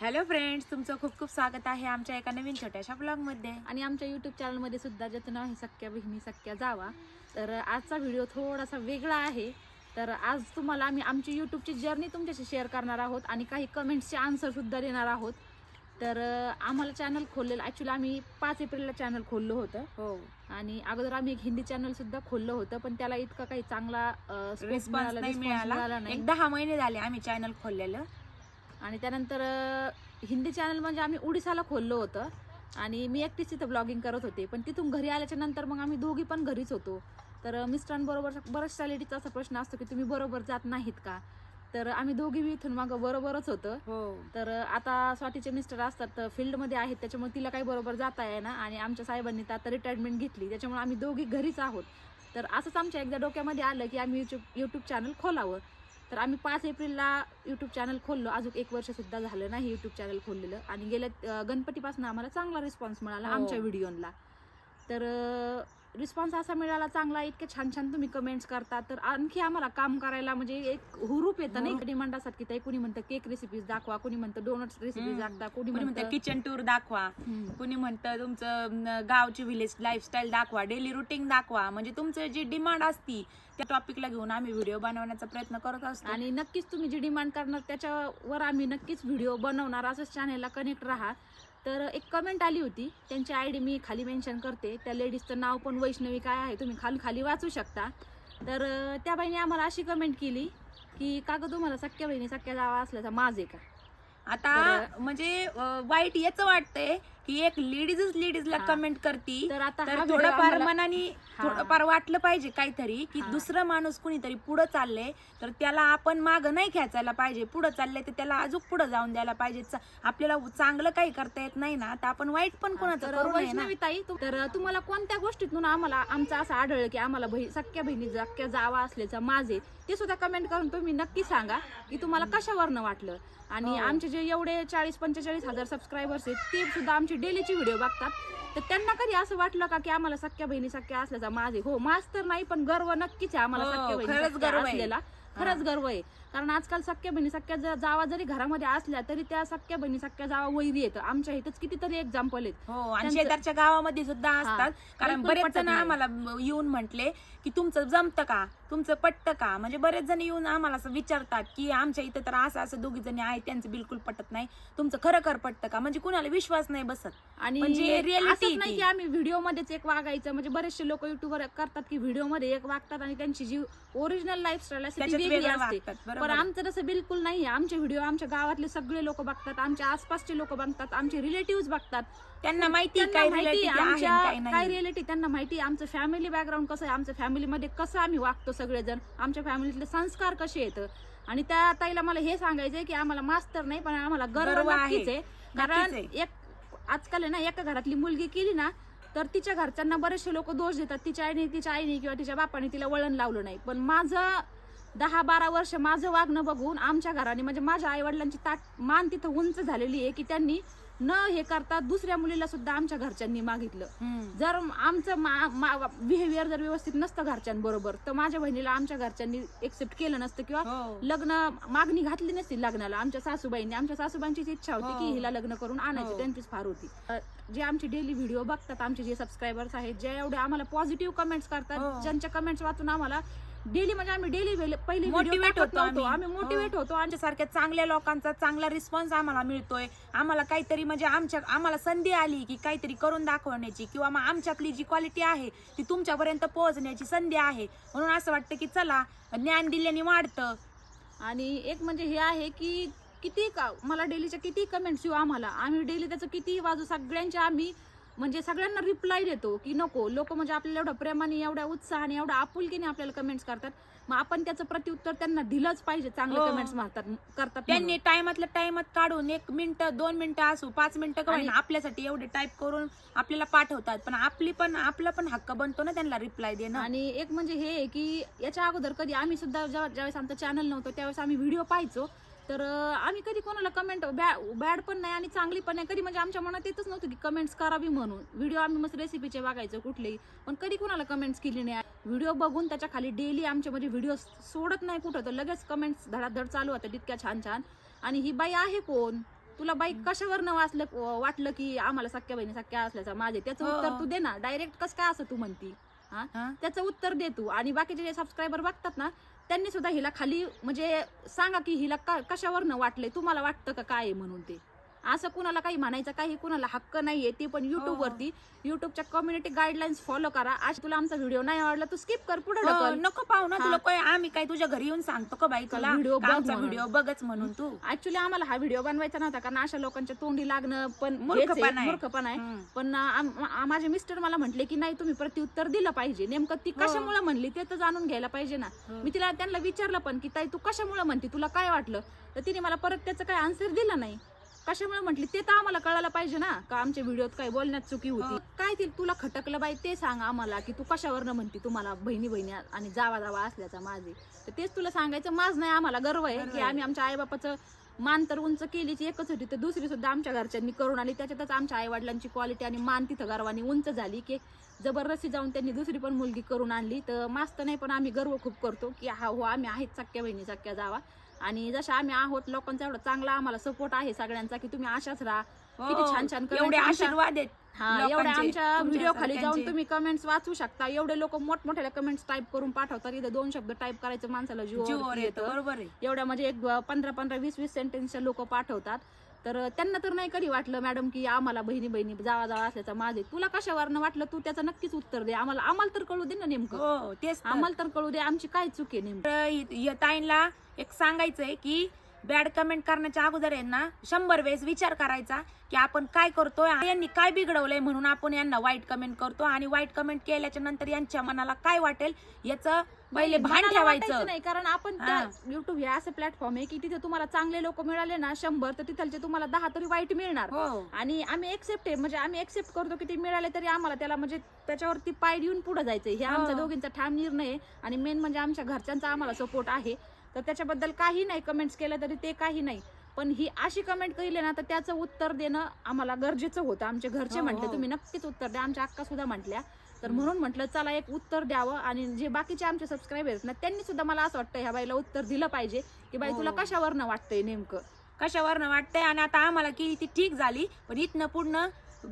Hello friends तुमचं खूप खूप स्वागत आहे आमच्या एका नवीन छोट्याशा ब्लॉगमध्ये आणि आमच्या युट्यूब चॅनलमध्ये सुद्धा ज्याचं नाव आहे सख्या बहिणी सख्या जावा. तर आजचा व्हिडिओ थोडासा वेगळा आहे. तर आज तुम्हाला आम्ही आमची यूट्यूबची जर्नी तुमच्याशी शेअर करणार आहोत आणि काही कमेंट्सचे आन्सर सुद्धा देणार आहोत. तर आम्हाला चॅनल खोललेलं ॲक्च्युली आम्ही पाच एप्रिलला चॅनल खोललं होतं. हो. आणि अगोदर आम्ही एक हिंदी चॅनल सुद्धा खोललं होतं पण त्याला इतका काही चांगला रिस्पॉन्स मिळाला. नाही. एक दहा महिने झाले आम्ही चॅनल खोललेलं. आणि त्यानंतर हिंदी चॅनल म्हणजे आम्ही उडीसाला खोललं होतं. आणि मी एकटीच तिथं ब्लॉगिंग करत होते. पण तिथून घरी आल्याच्यानंतर मग आम्ही दोघी पण घरीच होतो. तर मिस्टरांबरोबर बऱ्याचशा लेडीजचा असा प्रश्न असतो की तुम्ही बरोबर जात नाहीत का? तर आम्ही दोघी बी इथून मागं बरोबरच होतं. हो. तर आता स्वातीचे मिस्टर असतात फील्डमध्ये आहेत. त्याच्यामुळे तिला काही बरोबर जाता येईना. आणि आमच्या साहेबांनी तर आता रिटायरमेंट घेतली. त्याच्यामुळे आम्ही दोघी घरीच आहोत. तर असंच आमच्या एकदा डोक्यामध्ये आलं की आम्ही युट्यूब यूट्यूब चॅनल खोलावं. तर आम्ही पाच एप्रिलला यूट्यूब चॅनल खोललो. अजून एक वर्ष सुद्धा झालं नाही यूट्यूब चॅनल खोललेलं. आणि गेल्या गणपतीपासून आम्हाला चांगला रिस्पॉन्स मिळाला हो. आमच्या व्हिडिओला तर रिस्पॉन्स असा मिळाला चांगला. इतके छान छान तुम्ही कमेंट्स करता. तर आणखी आम्हाला काम करायला म्हणजे एक हुरूप येतं नाही. डिमांड असतात की ताई कुणी म्हणतं केक रेसिपीज दाखवा कुणी म्हणतं डोनट्स रेसिपीज. दाखवा कुणी म्हणतं किचन टूर दाखवा. कुणी म्हणतं तुमचं गावची विलेज लाईफस्टाईल दाखवा डेली रुटीन दाखवा. म्हणजे तुमचं जी डिमांड असती त्या टॉपिकला घेऊन आम्ही व्हिडिओ बनवण्याचा प्रयत्न करत असतो. आणि नक्कीच तुम्ही जी डिमांड करणार त्याच्यावर आम्ही नक्कीच व्हिडिओ बनवणार. असंच चॅनेलला कनेक्ट राहा. तर एक कमेंट आली होती. त्यांची आय डी मी खाली मेन्शन करते. त्या लेडीजचं नाव पण वैष्णवी काय आहे तुम्ही खाली खाली वाचू शकता. तर त्या बाईने आम्हाला अशी कमेंट केली की का ग तुम्हाला सख्या बहिणी सख्या जावा असल्याचा आहे का? आता म्हणजे वाईट याच वाटतंय की एक लेडीजच लेडीजला. कमेंट करती तर आता तर video थोडंफार आम्हाला- मनाने हा. थोडंफार वाटलं पाहिजे काहीतरी की हा. दुसरं माणूस कुणीतरी पुढं चाललंय तर त्याला आपण माग नाही खेचायला पाहिजे पुढं चाललंय तर त्याला अजून पुढं जाऊन द्यायला पाहिजे चा- आपल्याला चांगलं काही करता येत नाही ना तर आपण वाईट पण कोणाचं तर करू नये ना वैष्णवी ताई तु- तर तुम्हाला कोणत्या गोष्टीतून आम्हाला आमचं असं आढळलं की आम्हाला बही सख्या बहिणी सख्या जावा असल्याचा माझे ते सुद्धा कमेंट करून तुम्ही नक्की सांगा की तुम्हाला कशावरनं वाटलं आणि हो. आमचे जे एवढे चाळीस पंचेचाळीस हजार सबस्क्रायबर्स आहेत ते सुद्धा आमची डेलीची व्हिडिओ बघतात. तर त्यांना कधी असं वाटलं का की आम्हाला सख्या बहिणी सख्या असल्याचा माझे? हो माज तर नाही पण गर्व नक्कीच आहे आम्हाला हो, सख्या बहिणी खरंच सख्या गर्व आहे. असलेला. खरंच गर्व आहे. कारण आजकाल सख्या बहिणी सख्या ज- जावा जरी घरामध्ये असल्या तरी त्या सख्या बहिणी सख्या जावा वैरी येतं आमच्या इथंच कितीतरी एक्झाम्पल आहेत. हो आणि त्यांचं- शेजारच्या गावामध्ये सुद्धा असतात. कारण बिलकुल बरेच पटत जण नाही. आम्हाला येऊन म्हटले की तुमचं जमतं का? तुमचं पटतं का? म्हणजे बरेच जण येऊन आम्हाला असं विचारतात की आमच्या इथं तर असं असं दोघी जणी आहेत त्यांचं बिलकुल पटत नाही. तुमचं खरं खर पटतं का? म्हणजे कुणाला विश्वास नाही बसत. आणि म्हणजे reality असंच नाही ती. की आम्ही व्हिडिओ मध्येच एक वागायचं. म्हणजे बरेचसे लोक युट्यूबवर करतात की व्हिडिओमध्ये एक वागतात आणि त्यांची जी ओरिजिनल लाईफस्टाईल असते ती त्याच्यात वेगळी वेगळं असते. वागतात पण आमचं तसं बिलकुल नाही आमचे व्हिडिओ आमच्या गावातले सगळे लोक बघतात आमच्या आसपासचे लोक बघतात आमचे रिलेटिव्ह बघतात. त्यांना माहिती त्यांना काय माहिती आहे आणि काय काय नाही रिलेटिव्ह त्यांना माहिती आमचं फॅमिली बॅकग्राऊंड कसं आहे आमच्या फॅमिलीमध्ये कसं आम्ही वागतो सगळेजण आमच्या फॅमिलीतले संस्कार कसे येतं आणि त्या ताईला मला हे सांगायचंय की आम्हाला मास्तर नाही पण आम्हाला गर्व गर्व आहे. नक्कीच आहे. कारण नक्कीच एक आजकाल आहे ना एका घरातली मुलगी केली ना तर तिच्या घरच्यांना बरेचसे लोक दोष देतात. तिच्या आईने तिच्या आईने किंवा तिच्या बापाने तिला वळण लावलं नाही. पण माझं दहा बारा वर्ष माझं वागणं बघून आमच्या घराने म्हणजे माझ्या आई वडिलांची ताट मान तिथं उंच झालेली आहे की त्यांनी न हे करता दुसऱ्या मुलीला सुद्धा आमच्या घरच्यांनी मागितलं. जर आमचं बिहेवियर जर व्यवस्थित नसतं घरच्यांबरोबर तर माझ्या बहिणीला आमच्या घरच्यांनी एक्सेप्ट केलं नसतं किंवा हो लग्न मागणी घातली नसती लग्नाला आमच्या सासूबाईंनी आमच्या सासूबाईंचीच इच्छा होती हो. की हिला लग्न करून आणायची हो. त्यांचीच फार होती जे आमचे डेली व्हिडिओ बघतात आमचे जे सबस्क्रायबर्स आहेत जे एवढे आम्हाला पॉझिटिव्ह कमेंट्स हो. करतात ज्यांच्या कमेंट्स वाचून आम्हाला डेली म्हणजे आम्ही डेली पहिले मोटिवेट होतो आम्ही. आम्ही मोटिवेट होतो. आणि आमच्यासारख्या चांगल्या लोकांचा चांगला रिस्पॉन्स आम्हाला मिळतोय. आम्हाला काहीतरी म्हणजे आमच्या आम्हाला संधी आली की काहीतरी करून दाखवण्याची किंवा मग आमच्यातली जी क्वालिटी आहे ती तुमच्यापर्यंत पोहोचण्याची संधी आहे. म्हणून असं वाटतं की चला ज्ञान दिल्याने वाढतं. आणि एक म्हणजे हे आहे की किती का मला डेलीच्या किती कमेंट्स येऊ आम्हाला? आम्ही डेली त्याचं किती वाजू सगळ्यांच्या आम्ही म्हणजे सगळ्यांना रिप्लाय देतो की नको. लोक म्हणजे आपल्याला एवढ्या प्रेमाने एवढ्या उत्साहाने एवढ्या आपुलकीने आपल्याला कमेंट्स करतात. मग आपण त्याचं प्रत्युत्तर त्यांना दिलंच पाहिजे चांगले हो. कमेंट्स मारतात करतात त्यांनी म्हणून. टायमातल्या टायमात काढून एक मिनिट दोन मिनिटं असू पाच मिनिटं का होईना, आपल्यासाठी एवढे टाईप करून आपल्याला पाठवतात. पण आपली पण आपला पण हक्क बनतो ना त्यांना रिप्लाय देणं. आणि एक म्हणजे हे आहे की याच्या अगोदर कधी आम्ही सुद्धा जेव्हा ज्यावेळेस आमचं चॅनल नव्हतं त्यावेळेस आम्ही व्हिडिओ पाहायचो. तर आम्ही कधी कोणाला कमेंट बॅड पण नाही आणि चांगली पण नाही. कधी म्हणजे आमच्या मनात येतच नव्हतं की कमेंट्स करावी म्हणून. व्हिडिओ आम्ही मस्त रेसिपीचे बघायचो कुठलेही. पण कधी कोणाला कमेंट्स केली नाही. व्हिडिओ बघून त्याच्याखाली डेली आमचे म्हणजे व्हिडिओ सोडत नाही कुठं. तर लगेच कमेंट्स धडाधड चालू होतात इतक्या छान छान आणि ही बाई आहे कोण? तुला बाईक कशावरनं वाचलं वाटलं की आम्हाला सख्या बहिणी सख्या असल्याचा माझे त्याचं हो. उत्तर तू दे ना. डायरेक्ट कसं काय असं तू म्हणती? हा? त्याचं उत्तर दे तू. आणि बाकीचे जे सबस्क्रायबर बघतात ना त्यांनी सुद्धा हिला खाली म्हणजे सांगा की हिला का कशावरनं वाटलंय? तुम्हाला वाटतं का काय आहे म्हणून ते? असं कुणाला काही म्हणायचं काही कुणाला हक्क नाहीये ते पण युट्यूब हो. वरती. युट्यूबच्या कम्युनिटी गाईडलाईन्स फॉलो करा. आज तुला आमचा व्हिडिओ नाही आवडला तू स्किप कर पुढे हो, नको पाहू ना. तुला काय आम्ही काय तुझ्या घरी येऊन सांगतो का बाई तुला? व्हिडिओ. व्हिडिओ बघच म्हणून तू. ऍक्च्युली आम्हाला हा व्हिडिओ बनवायचा नव्हता कारण अशा लोकांच्या तोंडी लागणं पण मूर्खपणा आहे. पण माझे मिस्टर मला म्हटले की नाही तुम्ही प्रत्युत्तर दिलं पाहिजे. नेमकं ती हो. कशामुळे म्हणली ते तर जाणून घ्यायला पाहिजे ना. मी तिला त्यांना विचारलं पण की ताई तू कशामुळे म्हणते? तुला काय वाटलं? तर तिने मला परत त्याचं काय आन्सर दिलं नाही. कशामुळे म्हटली? ते तर आम्हाला कळायला पाहिजे ना. का आमच्या व्हिडिओत काय बोलण्यात चुकी होती. काय ती तुला खटकलं बाई? ते सांग आम्हाला की तू कशावरनं म्हणते? तुम्हाला बहिणी बहिणी आणि जावा जावा असल्याचा माझे. तर तेच तुला सांगायचं माझ नाही आम्हाला गर्व आहे की. आम्ही आमच्या आईबापाचं मान तर उंच केलीच एकच होती. तर दुसरी सुद्धा आमच्या घरच्यांनी करून आली. त्याच्यातच आमच्या आई वडिलांची क्वालिटी आणि मान तिथं गर्वाने उंच झाली की जबरदस्ती जाऊन त्यांनी दुसरी पण मुलगी करून आणली. तर मास्त नाही पण आम्ही गर्व खूप करतो की हा हो आम्ही आहेत सख्या बहिणी सख्या जावा. आणि जशा आम्ही आहोत लोकांचा एवढा चांगला आम्हाला सपोर्ट आहे सगळ्यांचा की तुम्ही अशाच राहा. किती हो. छान छान एवढे आमच्या- आशीर्वाद आहेत हा एवढ्या आमच्या व्हिडिओ खाली जाऊन. तुम्ही कमेंट्स वाचू शकता. एवढे लोक मोठमोठ्या कमेंट्स टाईप करून पाठवतात. इथे दोन शब्द टाईप करायचं माणसाला जीव बरोबर आहे. एवढ्या म्हणजे एक पंधरा पंधरा वीस वीस सेंटेन्सच्या लोक पाठवतात. तर त्यांना तर नाही कधी वाटलं मॅडम की आम्हाला बहिणी बहिणी जावा जावा असल्याचा माझे. तुला कशावरनं वाटलं? तू त्याचं नक्कीच उत्तर दे. आम्हाला आम्हाला तर कळू दे ना नेमकं. हो तेच. आम्हाला तर कळू दे. आमची काय चूक आहे नेमकं? ताईंला एक सांगायचंय की बॅड कमेंट करण्याच्या अगोदर आहे ना शंभर वेळेस विचार करायचा की आपण काय करतोय यांनी काय बिघडवलंय म्हणून आपण यांना वाईट कमेंट करतो आणि वाईट कमेंट केल्याच्यानंतर यांच्या मनाला काय वाटेल याचं पहिले भान ठेवायचं. नाही कारण आपण. युट्यूब हे. असं प्लॅटफॉर्म आहे की तिथे तुम्हाला चांगले लोक मिळाले ना शंभर तर तिथलचे तुम्हाला दहा तरी वाईट मिळणार. हो. आणि आम्ही एक्सेप्ट आहे म्हणजे आम्ही एक्सेप्ट करतो की ते मिळाले तरी आम्हाला त्याला म्हणजे त्याच्यावरती पाय देऊन पुढे जायचंय. हे आमच्या हो. दोघींचा ठाम निर्णय आहे आणि मेन म्हणजे आमच्या घरच्यांचा आम्हाला सपोर्ट आहे. तर त्याच्याबद्दल काही नाही कमेंट्स केलं तरी ते काही नाही. पण ही अशी कमेंट केली ना तर त्याचं उत्तर देणं आम्हाला गरजेचं होतं. आमचे घरचे हो, म्हटले हो. तुम्ही नक्कीच उत्तर द्या. आमच्या अक्का सुद्धा म्हटल्या. तर. म्हणून म्हटलं चला एक उत्तर द्यावं. आणि जे बाकीचे आमचे सबस्क्रायबर आहेत ना त्यांनी सुद्धा मला असं वाटतं ह्या बाईला उत्तर दिलं पाहिजे. की बाई हो. तुला कशावरनं वाटतंय नेमकं? कशावरनं वाटतंय? आणि आता आम्हाला केली ती ठीक झाली पण इथनं पुढनं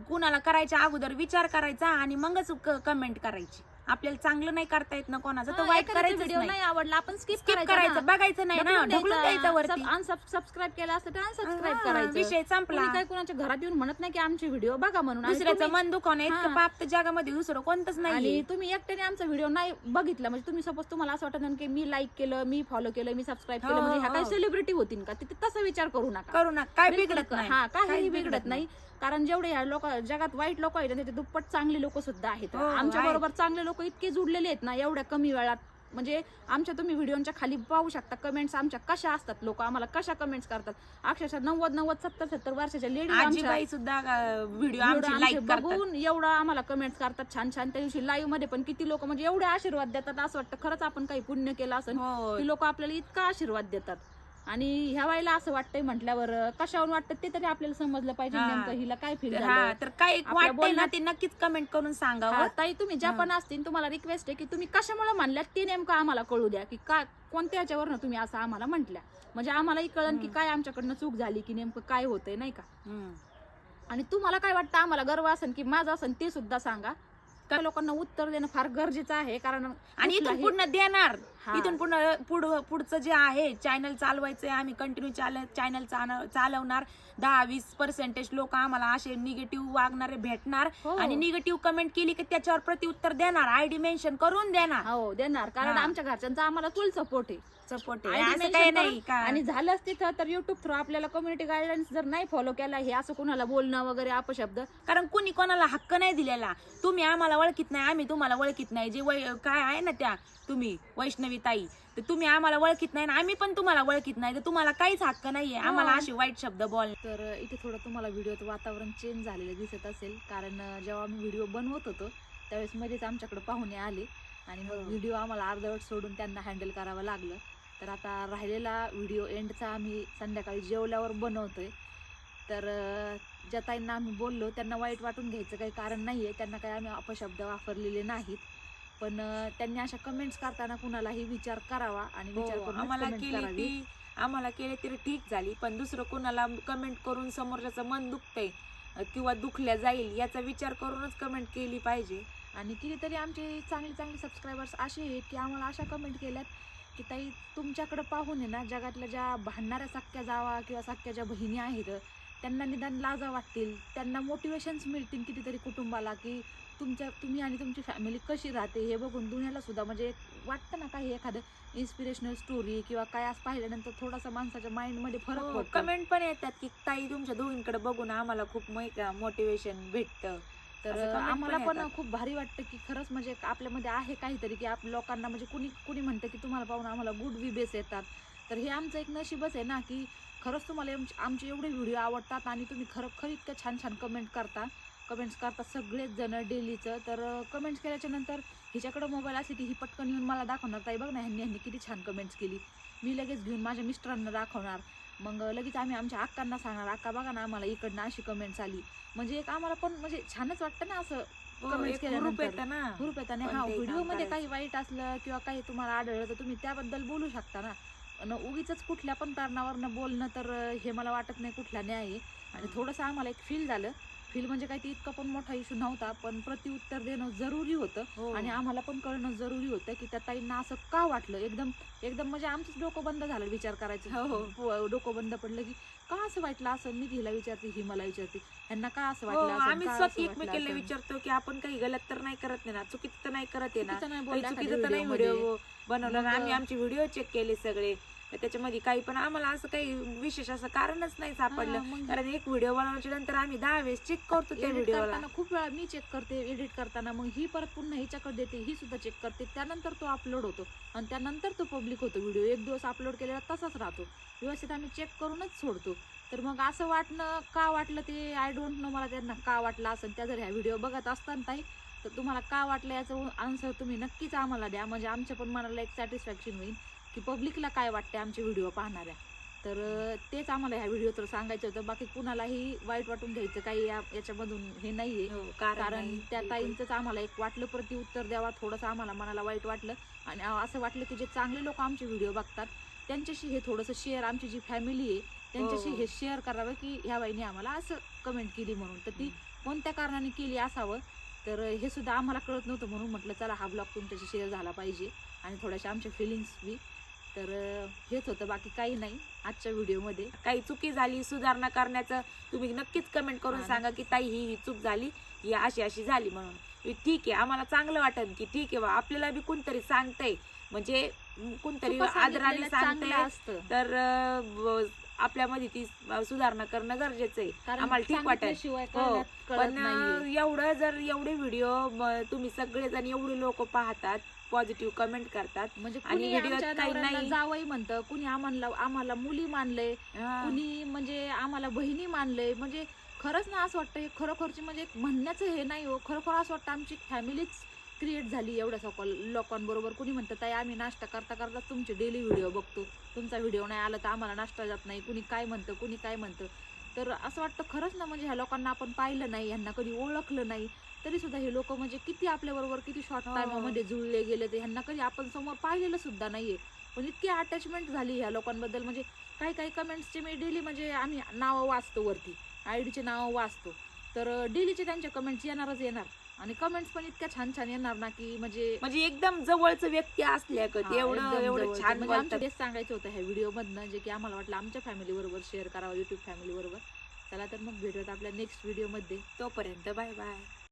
कुणाला करायच्या अगोदर विचार करायचा आणि मगच कमेंट करायची. आपल्याला चांगलं नाही करता येत ना कोणाचं तर वाईट करायचं व्हिडिओ नाही. आवडला आपण स्किप स्किप करायचं बघायचं नाही ना. ढकलून द्यायचं. वरती. अनसबस्क्राईब केला असतं तर अनसबस्क्राईब करायचं. विषय संपला. काय कुणाच्या घरात येऊन म्हणत नाही की आमचे व्हिडिओ बघा म्हणून. दुसऱ्याचं मन दुखवणं इतकं. पाप तर जगामध्ये दुसरं कोणतंच नाही तुम्ही एकट्याने आमचा व्हिडिओ नाही बघितला. म्हणजे तुम्ही सपोज तुम्हाला असं वाटत की मी लाईक केलं मी फॉलो केलं मी सबस्क्राईब केलं. हो, म्हणजे ह्या हो. काही सेलिब्रिटी होतीन का? तिथे तसा विचार करू नका. करू नका. काय बिघडत हा काही बिघडत नाही. कारण जेवढे ह्या लोक जगात वाईट लोक आहेत ना, त्याचे दुप्पट चांगले लोक सुद्धा आहेत. हो, आमच्या. बरोबर चांगले लोक इतके जुडलेले आहेत ना एवढ्या कमी वेळात. म्हणजे आमच्या तुम्ही व्हिडिओच्या खाली पाहू शकता कमेंट्स आमच्या कशा असतात लोक आम्हाला कशा कमेंट्स करतात. अक्षरशः नव्वद नव्वद सत्तर सत्तर वर्षाच्या लेडीज सुद्धा व्हिडिओ बघून एवढं आम्हाला कमेंट्स करतात छान छान. त्या दिवशी लाईव्हमध्ये पण किती लोक म्हणजे एवढे आशीर्वाद देतात असं वाटतं. खरंच आपण काही पुण्य केलं असं हो. लोक आपल्याला इतका आशीर्वाद देतात. आणि ह्या वेळेला असं वाटतंय म्हटल्यावर कशावरून वाटतं ते तरी आपल्याला समजलं पाहिजे हा. नेमकं हिला काय फील तर हा काय आपल्या वाटतंय ना बोलण्यात- ते नक्कीच कमेंट करून सांगावं ताई तुम्ही ज्या पण असतील तुम्हाला रिक्वेस्ट आहे की तुम्ही कशामुळे म्हणल्यात ते नेमकं आम्हाला कळू द्या की काय कोणत्या याच्यावरनं तुम्ही असं आम्हाला म्हटल्या म्हणजे आम्हालाही कळन की. काय आमच्याकडनं चूक झाली की नेमकं काय होतंय नाही का हम्म. आणि तुम्हाला काय वाटतं आम्हाला गर्व असेल की माझं असेल ते सुद्धा सांगा त्या लोकांना उत्तर देणं फार गरजेचं आहे कारण आणि इथून कुठलाही- पुढनं देणार. इथून पुढं पुढं पुढचं जे आहे चॅनल चालवायचंय आम्ही कंटिन्यू चॅनल चालवणार. दहा वीस पर्सेंटेज लोक आम्हाला असे निगेटिव्ह वागणारे भेटणार. हो. आणि निगेटिव्ह कमेंट केली की त्याच्यावर प्रत्युत्तर देणार. आयडी मेन्शन करून देणार. हो देणार. कारण. आमच्या घरच्यांचा आम्हाला फुल सपोर्ट आहे. सपोर्ट काही नाही का? आणि झालंच तिथं तर युट्यूब थ्रू आपल्याला कम्युनिटी गाईडलाईन्स जर नाही फॉलो केला हे असं कुणाला बोलणं वगैरे अपशब्द. कारण कुणी कोणाला हक्क नाही दिलेला. तुम्ही आम्हाला ओळखीत नाही आम्ही तुम्हाला ओळखीत नाही. जे काय आहे ना त्या तुम्ही वैष्णवी ताई. तर तुम्ही आम्हाला ओळखीत नाही आणि आम्ही पण तुम्हाला ओळखीत नाही. तर तुम्हाला काहीच हक्क नाहीये. आम्हाला. असे वाईट शब्द बोल. तर इथे थोडं तुम्हाला व्हिडिओचं वातावरण चेंज झालेलं दिसत असेल. कारण जेव्हा आम्ही व्हिडिओ बनवत होतो त्यावेळेस मध्येच आमच्याकडे पाहुणे आले. आणि मग हो. व्हिडिओ आम्हाला अर्धवट सोडून त्यांना हँडल करावं लागलं. तर आता राहिलेला व्हिडिओ एंडचा आम्ही संध्याकाळी जेवल्यावर बनवतोय. तर ज्या ताईंना आम्ही बोललो त्यांना वाईट वाटून घ्यायचं काही कारण नाही आहे त्यांना काही आम्ही अपशब्द वापरलेले नाहीत. पण त्यांनी अशा कमेंट्स करताना कुणालाही विचार करावा आणि विचार हो, करून आम्हाला केली ती आम्हाला केले तरी ठीक झाली पण दुसरं कोणाला कमेंट करून समोरच्याचं मन दुखतंय किंवा दुखल्या जाईल याचा विचार करूनच कमेंट केली पाहिजे. आणि कितीतरी आमचे चांगले चांगले सबस्क्रायबर्स असे आहेत की आम्हाला अशा कमेंट केल्यात की ताई तुमच्याकडे पाहून आहे ना जगातल्या ज्या भांडणाऱ्या सख्या जावा किंवा सख्या ज्या बहिणी आहेत त्यांना निदान लाजा वाटतील त्यांना मोटिवेशन्स मिळतील कितीतरी कुटुंबाला की तुमच्या तुम्ही आणि तुमची फॅमिली कशी राहते हे बघून दुनियाला सुद्धा म्हणजे एक वाटतं ना काही एखादं इन्स्पिरेशनल स्टोरी किंवा काय आज पाहिल्यानंतर थोडासा माणसाच्या माइंडमध्ये फरक पडतो. कमेंट पण येतात की ताई तुमच्या दोघींकडे बघून आम्हाला खूप मोटिवेशन भेटतं. तर असं आम्हाला पण. खूप भारी वाटतं की खरंच म्हणजे आपल्यामध्ये आहे काहीतरी की आप लोकांना म्हणजे कुणी कुणी म्हणतं की तुम्हाला पाहून आम्हाला गुड विबेस येतात. तर हे आमचं एक नशीबच आहे ना की खरंच तुम्हाला आमचे- आमचे एवढे व्हिडिओ आवडतात आणि तुम्ही खरं खरं इतकं छान छान कमेंट करता. कमेंट्स करता सगळेच जण डेलीचं तर कमेंट्स केल्याच्यानंतर हिच्याकडं मोबाईल असली की ही पटकन येऊन मला दाखवणार. ताई बघ ना ह्यांनी ह्यांनी किती छान कमेंट्स केली. मी लगेच घेऊन माझ्या मिस्टरांना दाखवणार. मग लगेच आम्ही आमच्या अक्कांना सांगणार अक्का बघा ना आम्हाला इकडनं अशी कमेंट्स आली. म्हणजे एक आम्हाला पण म्हणजे छानच वाटतं ना असं हो, एक केल्यानंतर. ग्रुप येताना हा ते. काही वाईट असलं किंवा काही तुम्हाला आढळलं तर तुम्ही त्याबद्दल बोलू शकता ना. उगीच कुठल्या पण कारणावरनं बोलणं तर हे मला वाटत नाही कुठला न्याय आहे. आणि. थोडंसं आम्हाला एक फील झालं. फील म्हणजे काही ते इतका पण मोठा इश्यू नव्हता पण प्रतिउत्तर देणं जरुरी होतं हो. आणि आम्हाला पण कळणं जरुरी होतं की त्या ताईंना असं का वाटलं एकदम एकदम म्हणजे आमचंच डोकं बंद झालं विचार हो, करायचं हो. प- डोकं बंद पडलं की का असं वाटलं असं मी हिला विचारते ही मला विचारते ह्यांना का असं हो, वाटलं? आम्ही स्वतः एकमेकीला? विचारतो की आपण काही गलत तर नाही करत नाही ना चुकीचं तर नाही करत आहे ना चुकीचं तर नाही. व्हिडिओ बनवला आम्ही आमचे व्हिडिओ चेक केले सगळे त्याच्यामध्ये काही पण आम्हाला असं काही विशेष असं कारणच नाही सापडलं. कारण एक व्हिडिओ बनवल्याच्या नंतर आम्ही दहा वेळेस चेक करतो त्या एडिट व्हिडिओला करताना खूप वेळा मी चेक करते एडिट करताना. मग ही परत पुन्हा हिच्याकडे देते ही सुद्धा चेक करते. त्यानंतर तो अपलोड होतो. आणि त्यानंतर तो पब्लिक होतो व्हिडिओ एक दिवस अपलोड केलेला तसाच राहतो. व्यवस्थित आम्ही चेक करूनच सोडतो. तर मग असं वाटणं का वाटलं ते? आय डोंट नो मला त्यांना का वाटलं असं. त्या जर ह्या व्हिडिओ बघत असताना ताई तर तुम्हाला का वाटलं याचं आन्सर तुम्ही नक्कीच आम्हाला द्या. म्हणजे आमच्या पण मनाला एक सॅटिस्फॅक्शन होईल. की पब्लिकला काय वाटते आमचे व्हिडिओ पाहणाऱ्या? तर तेच आम्हाला ह्या व्हिडिओ तर सांगायचं होतं. बाकी कुणालाही वाईट वाटून घ्यायचं काही या- याच्यामधून हे नाहीये. हो, कारण त्या. ताईंचंच आम्हाला एक वाटलं. प्रति उत्तर द्यावा थोडंसं आम्हाला मनाला वाईट वाटलं. आणि असं वाटलं की जे चांगले लोक आमचे व्हिडिओ बघतात त्यांच्याशी हे थोडंसं शेअर आमची जी फॅमिली आहे त्यांच्याशी हो. हे. शेअर करावं की ह्या बाईने आम्हाला असं कमेंट केली म्हणून. तर ती कोणत्या कारणाने केली असावं? तर हे सुद्धा आम्हाला कळत नव्हतं म्हणून म्हटलं चला हा ब्लॉग तुमच्याशी शेअर झाला पाहिजे. आणि थोड्याशा आमच्या फिलिंग्स बी. तर हेच होतं. बाकी काही नाही आजच्या व्हिडिओमध्ये. काही चुकी झाली सुधारणा करण्याचं तुम्ही नक्कीच कमेंट करून सांगा की ताई ही ही चूक झाली ही अशी अशी झाली म्हणून. ठीक आहे. आम्हाला चांगलं वाटन की ठीक आहे बा. आपल्याला बी कोणतरी सांगतंय. म्हणजे कोणतरी आदराने सांगतंय. असतं. तर आपल्यामध्ये ती सुधारणा करणं गरजेचं आहे. आम्हाला ठीक वाटेल. सांगितल्याशिवाय हो, पण एवढं जर एवढे व्हिडिओ तुम्ही सगळेजण एवढे लोक पाहतात पॉझिटिव्ह कमेंट करतात. म्हणजे आणि आमच्या काही नाही. जावई म्हणतं कुणी आम्हाला आम्हाला मुली मानलंय. कुणी म्हणजे आम्हाला बहिणी मानलंय. म्हणजे खरंच ना असं वाटतं हे खरोखरची म्हणजे म्हणण्याचं हे नाही हो. खरोखर असं वाटतं आमची फॅमिलीच क्रिएट झाली एवढ्या सकाळ लोकांबरोबर. कुणी म्हणतं ताई आम्ही नाश्ता करता करता तुमचे डेली व्हिडिओ बघतो. तुमचा व्हिडिओ नाही आला तर आम्हाला नाश्ता जात नाही. कुणी काय म्हणतं कुणी काय म्हणतं. तर असं वाटतं खरंच ना म्हणजे ह्या लोकांना आपण पाहिलं नाही ह्यांना कधी ओळखलं नाही. तरी सुद्धा हे लोक म्हणजे किती आपल्याबरोबर किती शॉर्ट हो. टाइममध्ये जुळले गेले ते ह्यांना कधी आपण समोर पाहिलेलं सुद्धा नाहीये. पण इतकी अटॅचमेंट झाली ह्या लोकांबद्दल. म्हणजे काही काही कमेंट्सचे मी डेली म्हणजे आम्ही नावं वाचतो वरती. आय डीचे नावं वाचतो. तर डेलीचे त्यांचे कमेंट्स येणारच येणार. आणि कमेंट्स पण इतक्या छान छान येणार ना की म्हणजे म्हणजे एकदम जवळचं व्यक्ती असल्यागत हा, एवढं एवढं. छान म्हणजे आमचं बोलतात तेच सांगायचं होतं ह्या व्हिडिओ मधनं जे की आम्हाला वाटलं आमच्या फॅमिली बरोबर शेअर करावं युट्यूब फॅमिली बरोबर. चला तर मग भेटूयात आपल्या नेक्स्ट व्हिडिओमध्ये. तोपर्यंत बाय बाय.